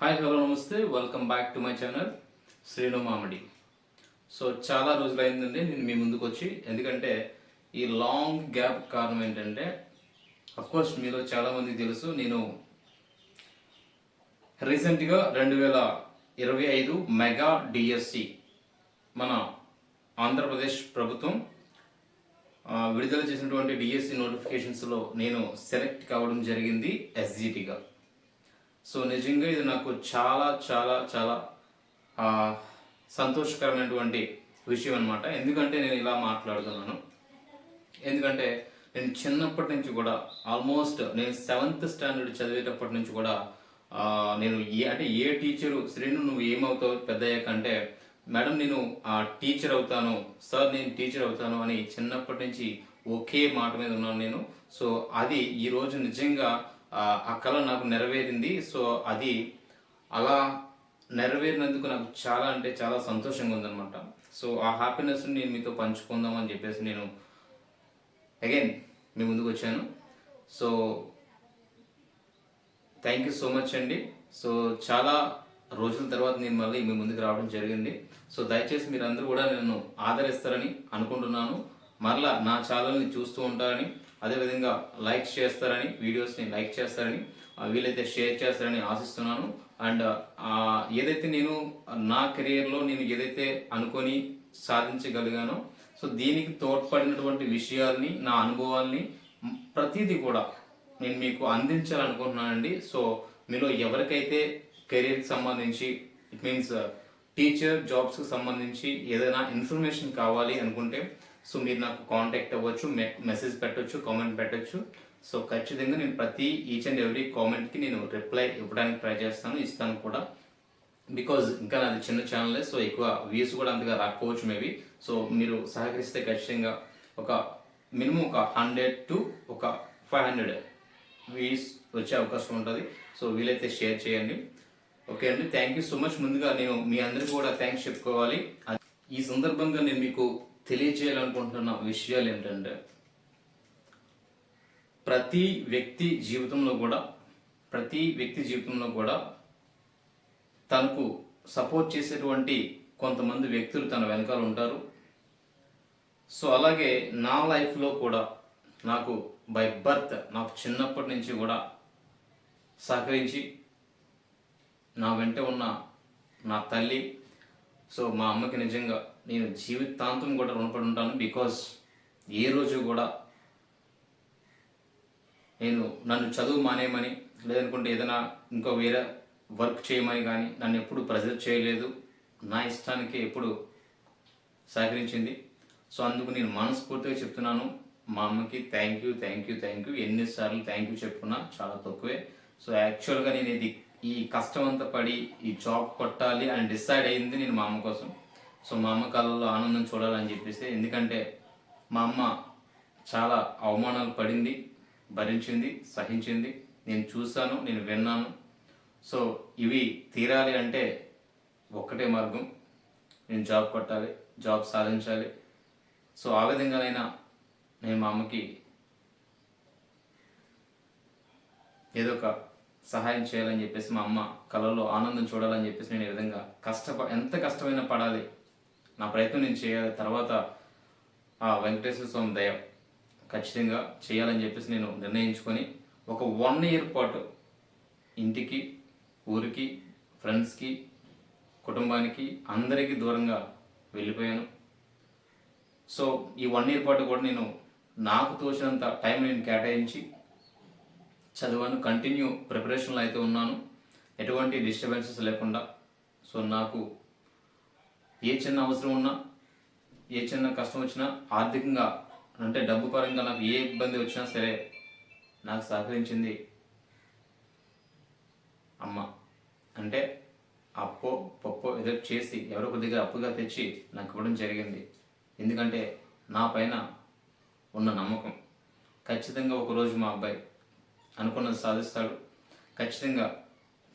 Hi hello నమస్తే. Welcome back to my channel Srinu Mamidi. So చాలా రోజులైందండి నేను మీ ముందుకు వచ్చి. ఎందుకంటే ఈ లాంగ్ గ్యాప్ కారణం ఏంటంటే అఫ్కోర్స్ మీలో చాలామందికి తెలుసు నేను రీసెంట్గా రెండు వేల ఇరవై ఐదు మెగా డిఎస్సి మన ఆంధ్రప్రదేశ్ ప్రభుత్వం విడుదల చేసినటువంటి డిఎస్సి నోటిఫికేషన్స్లో నేను సెలెక్ట్ కావడం జరిగింది ఎస్జిటిగా సో నిజంగా ఇది నాకు చాలా చాలా చాలా సంతోషకరమైనటువంటి విషయం అనమాట ఎందుకంటే నేను ఇలా మాట్లాడుతున్నాను. ఎందుకంటే నేను చిన్నప్పటి నుంచి కూడా ఆల్మోస్ట్ నేను సెవెంత్ స్టాండర్డ్ చదివేటప్పటి నుంచి కూడా నేను ఏ అంటే ఏ టీచరు శ్రేణు నువ్వు ఏమవుతావు పెద్ద అంటే మేడం నేను ఆ టీచర్ అవుతాను. సార్ నేను టీచర్ అవుతాను అని చిన్నప్పటి నుంచి ఒకే మాట మీద ఉన్నాను నేను. సో అది ఈ రోజు నిజంగా ఆ, కళ నాకు నెరవేరింది. సో అది అలా నెరవేరినందుకు నాకు చాలా అంటే చాలా సంతోషంగా ఉందన్నమాట. సో ఆ హ్యాపీనెస్ నేను మీతో పంచుకుందాం అని చెప్పేసి నేను అగైన్ మీ ముందుకు వచ్చాను. So thank you so much అండి. సో చాలా రోజుల తర్వాత నేను మళ్ళీ మీ ముందుకు రావడం జరిగింది. సో దయచేసి మీరు అందరూ కూడా నన్ను ఆదరిస్తారని అనుకుంటున్నాను. మరలా నా ఛానల్ని చూస్తూ ఉంటారని అదేవిధంగా లైక్ చేస్తారని వీడియోస్ని లైక్ చేస్తారని వీలైతే షేర్ చేస్తారని ఆశిస్తున్నాను. అండ్ ఏదైతే నేను నా కెరియర్లో నేను ఏదైతే అనుకొని సాధించగలిగానో సో దీనికి తోడ్పడినటువంటి విషయాల్ని నా అనుభవాల్ని ప్రతిదీ కూడా నేను మీకు అందించాలనుకుంటున్నానండి. సో మీలో ఎవరికైతే కెరీర్కి సంబంధించి ఇట్ మీన్స్ టీచర్ జాబ్స్కి సంబంధించి ఏదైనా ఇన్ఫర్మేషన్ కావాలి అనుకుంటే సో మీరు నాకు కాంటాక్ట్ అవ్వచ్చు మెసేజ్ పెట్టొచ్చు కామెంట్ పెట్టొచ్చు. సో ఖచ్చితంగా నేను ప్రతి ఈచ్ అండ్ ఎవ్రీ కామెంట్కి నేను రిప్లై ఇవ్వడానికి ట్రై చేస్తాను ఇస్తాను కూడా. బికాజ్ ఇంకా నాది చిన్న ఛానలే సో ఎక్కువ వ్యూస్ కూడా అంతగా రాకపోవచ్చు మేబీ సో మీరు సహకరిస్తే ఖచ్చితంగా ఒక మినిమం ఒక హండ్రెడ్ టు ఒక ఫైవ్ హండ్రెడ్ వ్యూస్ వచ్చే అవకాశం ఉంటుంది. సో వీలైతే షేర్ చేయండి. ఓకే అండి థ్యాంక్ యూ సో మచ్ ముందుగా నేను మీ అందరికీ కూడా థ్యాంక్స్ చెప్పుకోవాలి. ఈ సందర్భంగా నేను మీకు తెలియజేయాలనుకుంటున్న విషయాలు ఏంటంటే ప్రతి వ్యక్తి జీవితంలో కూడా ప్రతి వ్యక్తి జీవితంలో కూడా తనకు సపోర్ట్ చేసేటువంటి కొంతమంది వ్యక్తులు తన వెనకాల ఉంటారు. సో అలాగే నా లైఫ్లో కూడా నాకు బై బర్త్ నాకు చిన్నప్పటి నుంచి కూడా సహకరించి నా వెంట ఉన్న నా తల్లి సో మా అమ్మకి నిజంగా నేను జీవితాంతం కూడా రుణపడి ఉంటాను బికాస్ ఏ రోజు కూడా నేను నన్ను చదువు మానేయమని లేదనుకుంటే ఏదైనా ఇంకో వేరే వర్క్ చేయమని కానీ నన్ను ఎప్పుడు ప్రెజర్ చేయలేదు. నా ఇష్టానికి ఎప్పుడు సహకరించింది. సో అందుకు నేను మనస్ఫూర్తిగా చెప్తున్నాను. మా అమ్మకి thank you thank you thank you ఎన్నిసార్లు థ్యాంక్ యూ చెప్పుకున్నా చాలా తక్కువే. సో యాక్చువల్గా నేను ఇది ఈ కష్టం అంతా పడి ఈ జాబ్ కొట్టాలి అని డిసైడ్ అయింది నేను మా అమ్మ కోసం. సో మా అమ్మ కళ్ళల్లో ఆనందం చూడాలని చెప్పేసి ఎందుకంటే మా అమ్మ చాలా అవమానాలు పడింది భరించింది సహించింది. నేను చూశాను నేను విన్నాను. సో ఇవి తీరాలి అంటే ఒక్కటే మార్గం. నేను జాబ్ కొట్టాలి జాబ్ సాధించాలి. సో ఆ విధంగానైనా నేను మా అమ్మకి ఏదో ఒక సహాయం చేయాలని చెప్పేసి మా అమ్మ కళలో ఆనందం చూడాలని చెప్పేసి నేను ఈ విధంగా కష్టప ఎంత కష్టమైనా పడాలి. నా ప్రయత్నం నేను చేయాలి. తర్వాత ఆ వెంకటేశ్వర స్వామి దయ ఖచ్చితంగా చేయాలని చెప్పేసి నేను నిర్ణయించుకొని ఒక వన్ ఇయర్ పాటు ఇంటికి ఊరికి ఫ్రెండ్స్కి కుటుంబానికి అందరికీ దూరంగా వెళ్ళిపోయాను. సో ఈ వన్ ఇయర్ పాటు కూడా నేను నాకు తోచినంత టైం నేను కేటాయించి చదివాను కంటిన్యూ ప్రిపరేషన్లో అయితే ఉన్నాను. ఎటువంటి డిస్టర్బెన్సెస్ లేకుండా. సో నాకు ఏ చిన్న అవసరం ఉన్నా ఏ చిన్న కష్టం వచ్చినా ఆర్థికంగా అంటే డబ్బు పరంగా నాకు ఏ ఇబ్బంది వచ్చినా సరే నాకు సహకరించింది అమ్మ. అంటే అప్పో పప్పో ఏదో చేసి ఎవరో కొద్దిగా అప్పుగా తెచ్చి నాకు ఇవ్వడం జరిగింది. ఎందుకంటే నా పైన ఉన్న నమ్మకం. ఖచ్చితంగా ఒకరోజు మా అబ్బాయి అనుకున్నది సాధిస్తాడు. ఖచ్చితంగా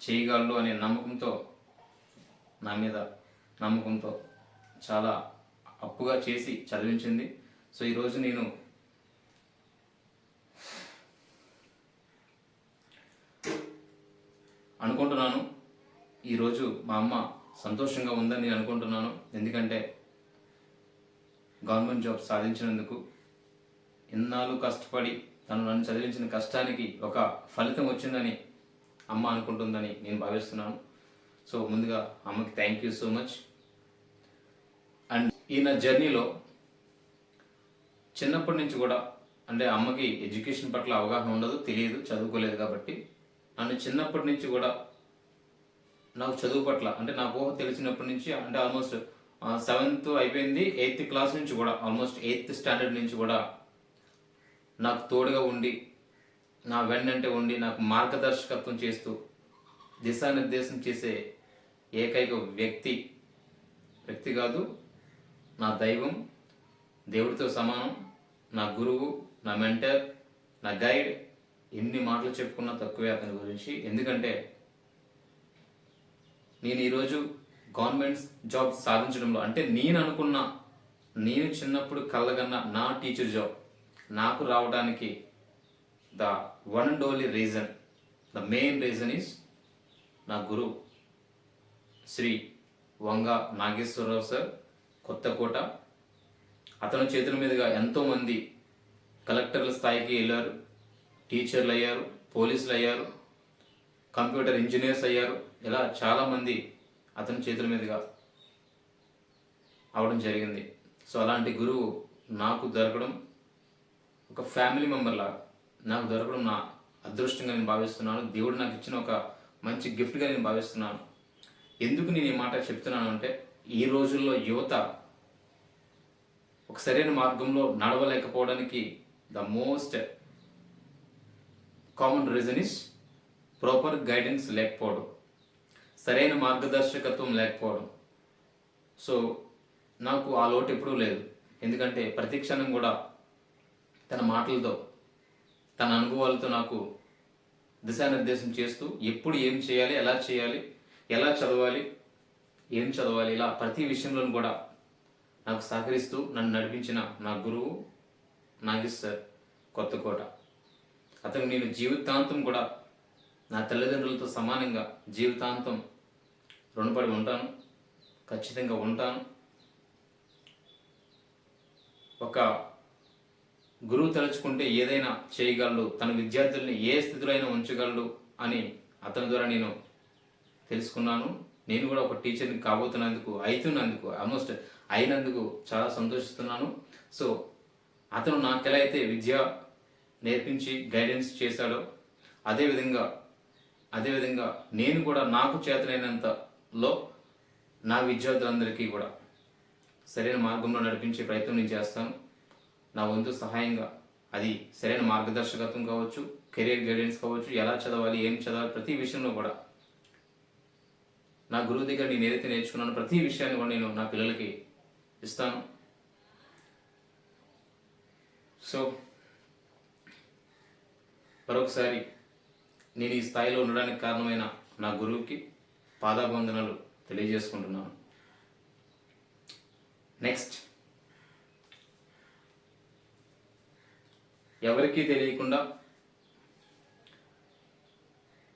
చేయగలడు అనే నమ్మకంతో నా మీద నమ్మకంతో చాలా అప్పుగా చేసి చదివించింది. సో ఈరోజు నేను అనుకుంటున్నాను. ఈరోజు మా అమ్మ సంతోషంగా ఉందని నేను అనుకుంటున్నాను. ఎందుకంటే గవర్నమెంట్ జాబ్ సాధించినందుకు ఇన్నాళ్ళు కష్టపడి తను నన్ను చదివించిన కష్టానికి ఒక ఫలితం వచ్చిందని అమ్మ అనుకుంటుందని నేను భావిస్తున్నాను. సో ముందుగా అమ్మకి thank you so much and ఈయన జర్నీలో చిన్నప్పటి నుంచి కూడా అంటే అమ్మకి ఎడ్యుకేషన్ పట్ల అవగాహన ఉండదు తెలియదు చదువుకోలేదు కాబట్టి. నన్ను చిన్నప్పటి నుంచి కూడా నాకు చదువు పట్ల అంటే నాకు ఊహ తెలిసినప్పటి నుంచి అంటే ఆల్మోస్ట్ సెవెంత్ అయిపోయింది ఎయిత్ క్లాస్ నుంచి కూడా ఆల్మోస్ట్ ఎయిత్ స్టాండర్డ్ నుంచి కూడా నాకు తోడుగా ఉండి నా వెన్నంటే ఉండి నాకు మార్గదర్శకత్వం చేస్తూ దిశానిర్దేశం చేసే ఏకైక వ్యక్తి వ్యక్తి కాదు నా దైవం దేవుడితో సమానం నా గురువు నా మెంటర్ నా గైడ్. ఎన్ని మాటలు చెప్పుకున్నా తక్కువే అతని గురించి. ఎందుకంటే నేను ఈరోజు గవర్నమెంట్ జాబ్ సాధించడంలో అంటే నేను అనుకున్న నేను చిన్నప్పుడు కళ్ళగన్న నా టీచర్ జాబ్ నాకు రావడానికి the one and only reason the main reason is నా గురువు శ్రీ వంగ నాగేశ్వరరావు సార్ కొత్తకోట. అతని చేతుల మీదుగా ఎంతోమంది కలెక్టర్ల స్థాయికి వెళ్ళారు టీచర్లు అయ్యారు పోలీసులు అయ్యారు కంప్యూటర్ ఇంజనీర్స్ అయ్యారు. ఇలా చాలామంది అతని చేతుల మీదుగా అవడం జరిగింది. సో అలాంటి గురువు నాకు దొరకడం ఒక ఫ్యామిలీ మెంబర్ లాగా. నాకు దొరకడం నా అదృష్టంగా నేను భావిస్తున్నాను. దేవుడు నాకు ఇచ్చిన ఒక మంచి గిఫ్ట్గా నేను భావిస్తున్నాను. ఎందుకు నేను ఈ మాట చెప్తున్నాను అంటే ఈ రోజుల్లో యువత ఒక సరైన మార్గంలో నడవలేకపోవడానికి the most common reason is proper guidance లేకపోవడం. సరైన మార్గదర్శకత్వం లేకపోవడం. సో నాకు ఆ లోటు ఎప్పుడూ లేదు. ఎందుకంటే ప్రతి క్షణం కూడా తన మాటలతో తన అనుభవాలతో నాకు దిశానిర్దేశం చేస్తూ ఎప్పుడు ఏం చేయాలి ఎలా చేయాలి ఎలా చదవాలి ఏం చదవాలి ఇలా ప్రతి విషయంలోనూ కూడా నాకు సహకరిస్తూ నన్ను నడిపించిన నా గురువు నాగేష్ సార్ కొత్తకోట. అతను నేను జీవితాంతం కూడా నా తల్లిదండ్రులతో సమానంగా జీవితాంతం రుణపడి ఉంటాను ఖచ్చితంగా ఉంటాను. ఒక గురువు తలుచుకుంటే ఏదైనా చేయగలడు తన విద్యార్థుల్ని ఏ స్థితిలో అయినా ఉంచగలడు అని అతని ద్వారా నేను తెలుసుకున్నాను. నేను కూడా ఒక టీచర్ని కాబోతున్నందుకు అవుతున్నందుకు ఆల్మోస్ట్ అయినందుకు చాలా సంతోషిస్తున్నాను. సో అతను నాకు ఎలా అయితే విద్య నేర్పించి గైడెన్స్ చేశాడో అదేవిధంగా అదేవిధంగా నేను కూడా నాకు చేతనైనంతలో నా విద్యార్థులందరికీ కూడా సరైన మార్గంలో నడిపించే ప్రయత్నం నేను చేస్తాను. నా వంతు సహాయంగా. అది సరైన మార్గదర్శకత్వం కావచ్చు కెరీర్ గైడెన్స్ కావచ్చు ఎలా చదవాలి ఏం చదవాలి ప్రతి విషయంలో కూడా. నా గురువు దగ్గర నేను ఏదైతే నేర్చుకున్నానో ప్రతి విషయాన్ని కూడా నేను నా పిల్లలకి ఇస్తాను. సో మరొకసారి నేను ఈ స్థాయిలో ఉండడానికి కారణమైన నా గురువుకి పాదాభందనలు తెలియజేసుకుంటున్నాను. నెక్స్ట్. ఎవరికీ తెలియకుండా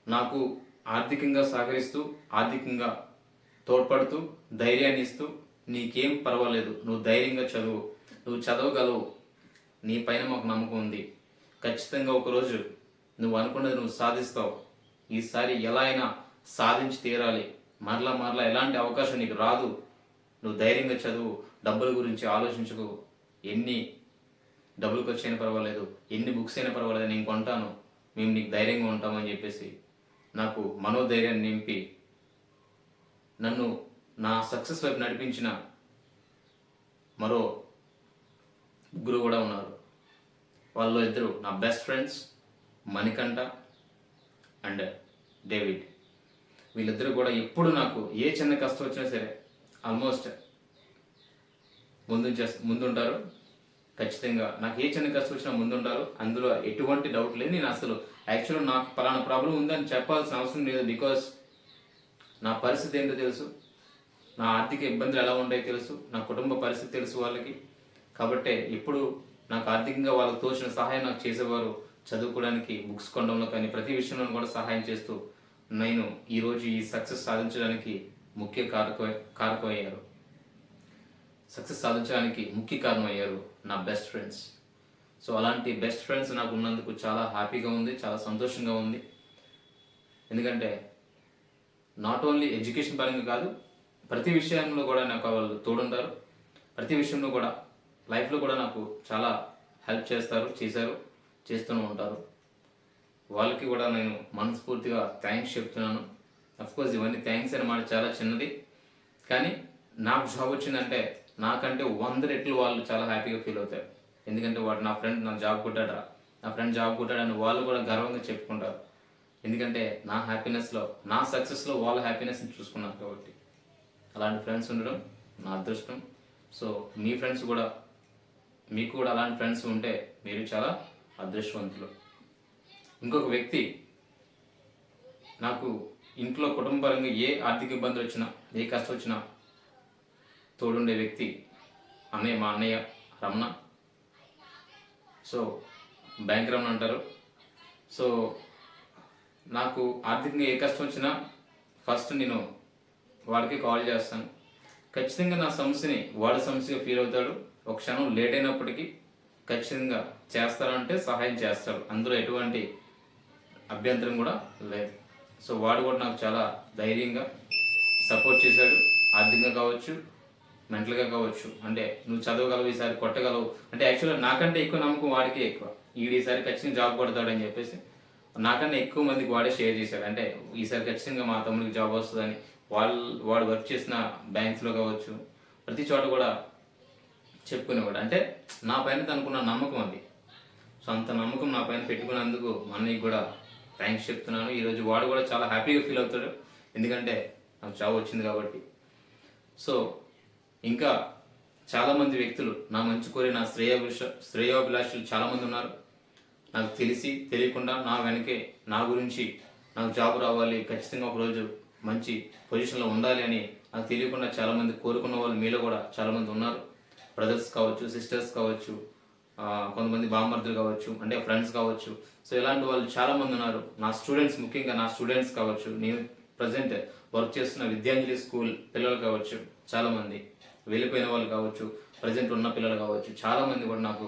నాకు ఆర్థికంగా సహకరిస్తూ ఆర్థికంగా తోడ్పడుతూ ధైర్యాన్ని ఇస్తూ నీకేం పర్వాలేదు నువ్వు ధైర్యంగా చదువు నువ్వు చదవగలవు నీ పైన మాకు నమ్మకం ఉంది. ఖచ్చితంగా ఒకరోజు నువ్వు అనుకున్నది నువ్వు సాధిస్తావు. ఈసారి ఎలా అయినా సాధించి తీరాలి. మరలా మరలా ఎలాంటి అవకాశం నీకు రాదు. నువ్వు ధైర్యంగా చదువు డబ్బుల గురించి ఆలోచించుకో. ఎన్ని డబ్బులు ఖర్చు అయినా పర్వాలేదు ఎన్ని బుక్స్ అయినా పర్వాలేదు నేను కొంటాను. మేము నీకు ధైర్యంగా ఉంటామని చెప్పేసి నాకు మనోధైర్యాన్ని నింపి నన్ను నా సక్సెస్ వైపు నడిపించిన మరో ముగ్గురు కూడా ఉన్నారు. వాళ్ళు ఇద్దరు నా best friends Manikanta and David. వీళ్ళిద్దరూ కూడా ఎప్పుడు నాకు ఏ చిన్న కష్టం వచ్చినా సరే ఆల్మోస్ట్ ముందు ముందుంటారు. ఖచ్చితంగా. నాకు ఏ చిన్న కష్టం వచ్చినా ముందుంటారు అందులో ఎటువంటి డౌట్ లేదు నేను అసలు యాక్చువల్ నాకు పలానా ప్రాబ్లం ఉందని చెప్పాల్సిన అవసరం లేదు బికాస్ నా పరిస్థితి ఏంటో తెలుసు. నా ఆర్థిక ఇబ్బందులు ఎలా ఉంటాయో తెలుసు. నా కుటుంబ పరిస్థితి తెలుసు వాళ్ళకి. కాబట్టి ఇప్పుడు నాకు ఆర్థికంగా వాళ్ళకు తోచిన సహాయం నాకు చేసేవారు చదువుకోవడానికి బుక్స్ కొనడంలో కానీ ప్రతి విషయంలో కూడా సహాయం చేస్తూ నేను ఈరోజు ఈ సక్సెస్ సాధించడానికి ముఖ్య కారక కారకమయ్యారు. సక్సెస్ సాధించడానికి ముఖ్య కారణమయ్యారు నా బెస్ట్ ఫ్రెండ్స్ సో అలాంటి బెస్ట్ ఫ్రెండ్స్ నాకు ఉన్నందుకు చాలా హ్యాపీగా ఉంది చాలా సంతోషంగా ఉంది. ఎందుకంటే నాట్ ఓన్లీ ఎడ్యుకేషన్ పరంగా కాదు ప్రతి విషయంలో కూడా నాకు వాళ్ళు తోడుంటారు. ప్రతి విషయంలో కూడా లైఫ్లో కూడా నాకు చాలా హెల్ప్ చేస్తారు చేశారు చేస్తూనే ఉంటారు. వాళ్ళకి కూడా నేను మనస్ఫూర్తిగా థ్యాంక్స్ చెప్తున్నాను. అఫ్కోర్స్ ఇవన్నీ థ్యాంక్స్ అని మాట చాలా చిన్నది. కానీ నాకు జాబ్ వచ్చిందంటే నాకంటే వంద రెట్లు వాళ్ళు చాలా హ్యాపీగా ఫీల్ అవుతారు. ఎందుకంటే వాడు నా ఫ్రెండ్ నా జాబ్ కొట్టాడా నా ఫ్రెండ్ జాబ్ కొట్టాడని వాళ్ళు కూడా గర్వంగా చెప్పుకుంటారు. ఎందుకంటే నా హ్యాపీనెస్లో నా సక్సెస్లో వాళ్ళ హ్యాపీనెస్ని చూసుకున్నారు కాబట్టి. అలాంటి ఫ్రెండ్స్ ఉండడం నా అదృష్టం. సో మీ ఫ్రెండ్స్ కూడా మీకు కూడా అలాంటి ఫ్రెండ్స్ ఉంటే మీరు చాలా అదృష్టవంతులు. ఇంకొక వ్యక్తి నాకు ఇంట్లో కుటుంబపరంగా ఏ ఆర్థిక ఇబ్బందులు వచ్చినా ఏ కష్టం వచ్చినా తోడుండే వ్యక్తి అన్నయ్య మా అన్నయ్య రమణ. సో బ్యాంక్ రమణ అంటారు. సో నాకు ఆర్థికంగా ఏ కష్టం వచ్చినా ఫస్ట్ నేను వాడికి కాల్ చేస్తాను. ఖచ్చితంగా నా సమస్యని వాడి సమస్యగా ఫీల్ అవుతాడు. ఒక క్షణం లేట్ అయినప్పటికీ ఖచ్చితంగా చేస్తారంటే సహాయం చేస్తాడు. అందులో ఎటువంటి అభ్యంతరం కూడా లేదు. సో వాడు కూడా నాకు చాలా ధైర్యంగా సపోర్ట్ చేశాడు. ఆర్థికంగా కావచ్చు మెంటల్గా కావచ్చు. అంటే నువ్వు చదవగలవు ఈసారి కొట్టగలవు. అంటే యాక్చువల్గా నాకంటే ఎక్కువ నమ్మకం వాడికే ఎక్కువ. ఈడు ఈసారి ఖచ్చితంగా జాబ్ కొడతాడని చెప్పేసి నాకన్నా ఎక్కువ మందికి వాడే షేర్ చేశాడు. అంటే ఈసారి ఖచ్చితంగా మా తమ్ముడికి జాబ్ వస్తుందని వాళ్ళు వాడు వర్క్ చేసిన బ్యాంక్స్లో కావచ్చు ప్రతి చోట కూడా చెప్పుకునేవాడు. అంటే నా పైన తనకున్న నమ్మకం అది. సో అంత నమ్మకం నా పైన పెట్టుకున్నందుకు మా అన్నయ్యకి కూడా థ్యాంక్స్ చెప్తున్నాను. ఈరోజు వాడు కూడా చాలా హ్యాపీగా ఫీల్ అవుతాడు. ఎందుకంటే నాకు జాబ్ వచ్చింది కాబట్టి. సో ఇంకా చాలామంది వ్యక్తులు నా మంచి కోరి నా శ్రేయాభిష శ్రేయాభిలాషులు చాలామంది ఉన్నారు. నాకు తెలిసి తెలియకుండా నా వెనకే నా గురించి నాకు జాబ్ రావాలి ఖచ్చితంగా ఒకరోజు మంచి పొజిషన్లో ఉండాలి అని నాకు తెలియకుండా చాలామంది కోరుకున్న వాళ్ళు మీలో కూడా చాలామంది ఉన్నారు. బ్రదర్స్ కావచ్చు సిస్టర్స్ కావచ్చు కొంతమంది బామ్మర్దులు కావచ్చు అంటే ఫ్రెండ్స్ కావచ్చు. సో ఇలాంటి వాళ్ళు చాలామంది ఉన్నారు. నా స్టూడెంట్స్ ముఖ్యంగా నా స్టూడెంట్స్ కావచ్చు. నేను ప్రజెంట్ వర్క్ చేస్తున్న విద్యాంజలి స్కూల్ పిల్లలు కావచ్చు చాలామంది. వెళ్ళిపోయిన వాళ్ళు కావచ్చు ప్రజెంట్ ఉన్న పిల్లలు కావచ్చు చాలామంది కూడా నాకు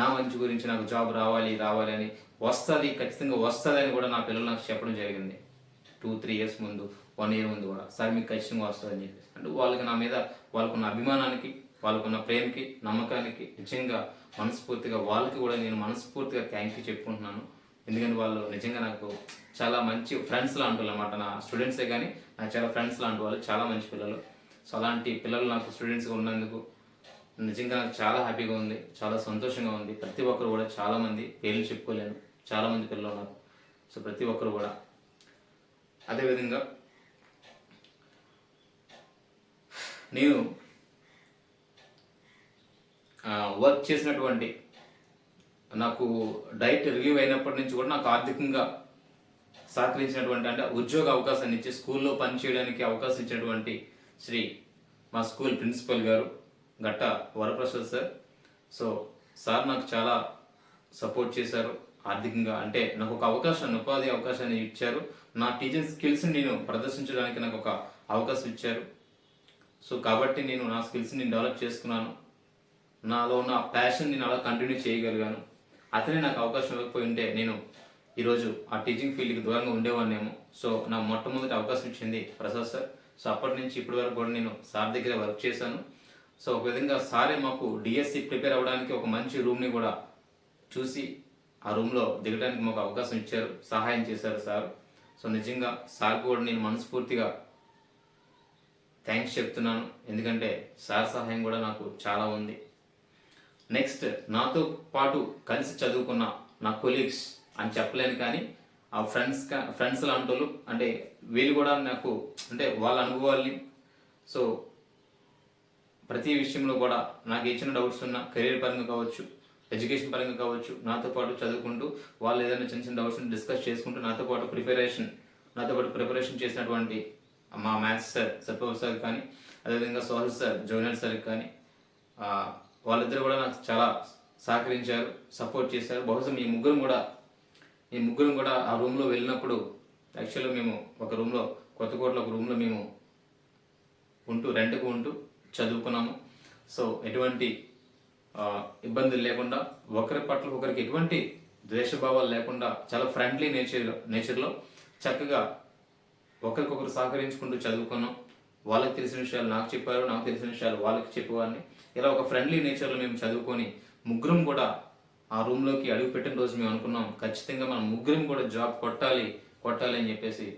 నా మంచి గురించి నాకు జాబ్ రావాలి రావాలి అని వస్తుంది ఖచ్చితంగా వస్తుంది అని కూడా నా పిల్లలు నాకు చెప్పడం జరిగింది. టూ త్రీ ఇయర్స్ ముందు వన్ ఇయర్ ముందు కూడా. సార్ మీకు ఖచ్చితంగా వస్తుంది అని చెప్పేసి. అంటే వాళ్ళకి నా మీద వాళ్ళకున్న అభిమానానికి వాళ్ళకున్న ప్రేమకి నమ్మకానికి నిజంగా మనస్ఫూర్తిగా వాళ్ళకి కూడా నేను మనస్ఫూర్తిగా థ్యాంక్ యూ చెప్పుకుంటున్నాను. ఎందుకంటే వాళ్ళు నిజంగా నాకు చాలా మంచి ఫ్రెండ్స్ లాంటి వాళ్ళు అనమాట నా స్టూడెంట్సే కానీ నాకు చాలా ఫ్రెండ్స్ లాంటి వాళ్ళు చాలా మంచి పిల్లలు. సో అలాంటి పిల్లలు నాకు స్టూడెంట్స్గా ఉన్నందుకు నిజంగా నాకు చాలా హ్యాపీగా ఉంది చాలా సంతోషంగా ఉంది. ప్రతి ఒక్కరు కూడా చాలామంది పేర్లు చెప్పుకోలేను చాలామంది పిల్లలు ఉన్నారు. సో ప్రతి ఒక్కరు కూడా. అదేవిధంగా నేను వర్క్ చేసినటువంటి నాకు డైట్ రిలీవ్ అయినప్పటి నుంచి కూడా నాకు ఆర్థికంగా సహకరించినటువంటి అంటే ఉద్యోగ అవకాశాన్ని ఇచ్చి స్కూల్లో పనిచేయడానికి అవకాశం ఇచ్చినటువంటి శ్రీ మా స్కూల్ ప్రిన్సిపల్ గారు గట్ట వరప్రసాద్ సార్. సో సార్ నాకు చాలా సపోర్ట్ చేశారు. ఆర్థికంగా అంటే నాకు ఒక అవకాశాన్ని ఉపాధి అవకాశాన్ని ఇచ్చారు. నా టీచింగ్ స్కిల్స్ని నేను ప్రదర్శించడానికి నాకు ఒక అవకాశం ఇచ్చారు. సో కాబట్టి నేను నా స్కిల్స్ని నేను డెవలప్ చేసుకున్నాను. నాలో ఉన్న ప్యాషన్ నేను అలా కంటిన్యూ చేయగలిగాను. అతనే నాకు అవకాశం ఇవ్వకపోయి ఉంటే నేను ఈరోజు ఆ టీచింగ్ ఫీల్డ్కి దూరంగా ఉండేవాడినేమో. సో నా మొట్టమొదటి అవకాశం ఇచ్చింది ప్రసాద్ సార్. సో అప్పటి నుంచి ఇప్పటి వరకు కూడా నేను సార్ దగ్గర వర్క్ చేశాను. సో ఒక విధంగా సారే మాకు డిఎస్సి ప్రిపేర్ అవ్వడానికి ఒక మంచి రూమ్ని కూడా చూసి ఆ రూమ్లో దిగడానికి మాకు అవకాశం ఇచ్చారు సహాయం చేశారు సార్. సో నిజంగా సార్ కూడా నేను మనస్ఫూర్తిగా థ్యాంక్స్ చెప్తున్నాను. ఎందుకంటే సార్ సహాయం కూడా నాకు చాలా ఉంది. నెక్స్ట్ నాతో పాటు కలిసి చదువుకున్న నా కొలీగ్స్ అని చెప్పలేను కానీ ఆ ఫ్రెండ్స్ ఫ్రెండ్స్ లాంటి వాళ్ళు అంటే వీళ్ళు కూడా నాకు అంటే వాళ్ళ అనుభవాల్ని సో ప్రతి విషయంలో కూడా నాకు ఇచ్చిన డౌట్స్ ఉన్న కెరీర్ పరంగా కావచ్చు ఎడ్యుకేషన్ పరంగా కావచ్చు నాతో పాటు చదువుకుంటూ వాళ్ళు ఏదైనా చిన్న చిన్న డౌట్స్ని డిస్కస్ చేసుకుంటూ నాతో పాటు ప్రిపరేషన్ నాతో పాటు ప్రిపరేషన్ చేసినటువంటి మా మ్యాథ్స్ సార్ సత్యబాబు సార్ కానీ అదేవిధంగా సోహల్ సార్ జూనియర్ సార్ కానీ వాళ్ళిద్దరు కూడా నాకు చాలా సహకరించారు సపోర్ట్ చేశారు. బహుశా మీ ముగ్గురు కూడా ఈ ముగ్గురం కూడా ఆ రూమ్లో వెళ్ళినప్పుడు యాక్చువల్గా మేము ఒక రూమ్లో కొత్తకోటలో ఒక రూమ్లో మేము ఉంటూ రెంట్కు ఉంటూ చదువుకున్నాము. సో ఎటువంటి ఇబ్బందులు లేకుండా ఒకరి పట్ల ఒకరికి ఎటువంటి ద్వేషభావాలు లేకుండా చాలా ఫ్రెండ్లీ నేచర్ నేచర్లో చక్కగా ఒకరికొకరు సహకరించుకుంటూ చదువుకున్నాం. వాళ్ళకి తెలిసిన విషయాలు నాకు చెప్పారు నాకు తెలిసిన విషయాలు వాళ్ళకి చెప్పేవాడిని. ఇలా ఒక ఫ్రెండ్లీ నేచర్లో మేము చదువుకొని ముగ్గురం కూడా ఆ రూమ్లోకి అడుగు పెట్టిన రోజు మేము అనుకున్నాం ఖచ్చితంగా మనం ముగ్గురం కూడా జాబ్ కొట్టాలి కొట్టాలి అని చెప్పేసి.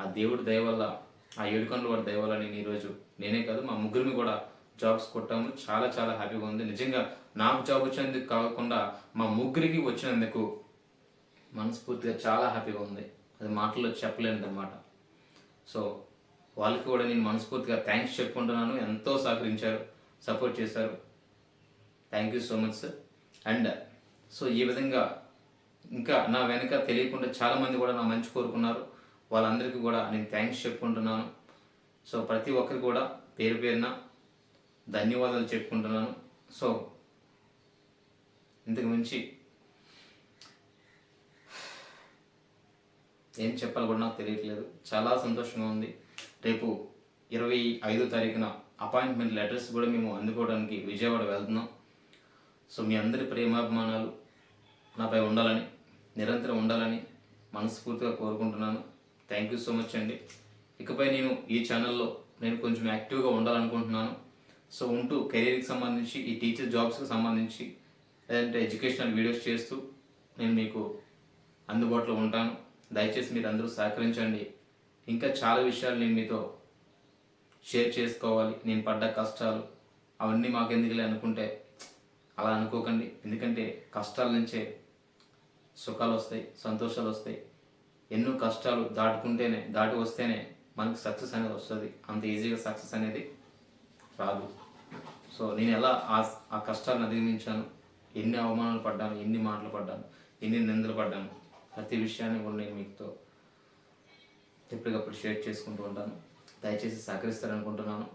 ఆ దేవుడి దయ వల్ల ఆ ఏడుకొండల వాడి దయ వల్ల నేను ఈరోజు నేనే కాదు మా ముగ్గురిని కూడా జాబ్స్ కొట్టాము. చాలా చాలా హ్యాపీగా ఉంది. నిజంగా నాకు జాబ్ వచ్చినందుకు కాకుండా మా ముగ్గురికి వచ్చినందుకు మనస్ఫూర్తిగా చాలా హ్యాపీగా ఉంది. అది మాటల్లో చెప్పలేనిదన్నమాట. సో వాళ్ళకి కూడా నేను మనస్ఫూర్తిగా థ్యాంక్స్ చెప్పుకుంటున్నాను. ఎంతో సహకరించారు సపోర్ట్ చేశారు. Thank you so much sir and so ఈ విధంగా ఇంకా నా వెనక తెలియకుండా చాలామంది కూడా నా మంచి కోరుకున్నారు. వాళ్ళందరికీ కూడా నేను థ్యాంక్స్ చెప్పుకుంటున్నాను. సో ప్రతి ఒక్కరు కూడా పేరు పేరున ధన్యవాదాలు చెప్పుకుంటున్నాను. సో ఇంతకు మించి ఏం చెప్పాలి కూడా నాకు తెలియట్లేదు. చాలా సంతోషంగా ఉంది. రేపు ఇరవై ఐదో తారీఖున అపాయింట్మెంట్ లెటర్స్ కూడా మేము అందుకోవడానికి విజయవాడ వెళ్తున్నాం. సో మీ అందరి ప్రేమాభిమానాలు నాపై ఉండాలని నిరంతరం ఉండాలని మనస్ఫూర్తిగా కోరుకుంటున్నాను. థ్యాంక్ యూ సో మచ్ అండి. ఇకపై నేను ఈ ఛానల్లో నేను కొంచెం యాక్టివ్గా ఉండాలనుకుంటున్నాను. సో ఉంటూ కెరీర్కి సంబంధించి ఈ టీచర్ జాబ్స్కి సంబంధించి లేదంటే ఎడ్యుకేషనల్ వీడియోస్ చేస్తూ నేను మీకు అందుబాటులో ఉంటాను. దయచేసి మీరు అందరూ సహకరించండి. ఇంకా చాలా విషయాలు నేను మీతో షేర్ చేసుకోవాలి. నేను పడ్డ కష్టాలు అవన్నీ మాకెందుకులే అనుకుంటే అలా అనుకోకండి. ఎందుకంటే కష్టాల నుంచే సుఖాలు వస్తాయి సంతోషాలు వస్తాయి. ఎన్నో కష్టాలు దాటుకుంటేనే దాటి వస్తేనే మనకి సక్సెస్ అనేది వస్తుంది. అంత ఈజీగా సక్సెస్ అనేది రాదు. సో నేను ఎలా ఆ ఆ కష్టాలను అధిగమించాను? ఎన్ని అవమానాలు పడ్డాను? ఎన్ని మాటలు పడ్డాను? ఎన్ని నిందలు పడ్డాను? ప్రతి విషయాన్ని కూడా నేను మీతో ఎప్పటికప్పుడు షేర్ చేసుకుంటూ ఉంటాను. దయచేసి సహకరిస్తారనుకుంటున్నాను.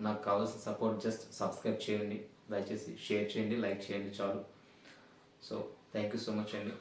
నాకు కావాల్సిన సపోర్ట్ జస్ట్ సబ్స్క్రైబ్ చేయండి. దయచేసి షేర్ చేయండి లైక్ చేయండి చాలు. So thank you so much అండి.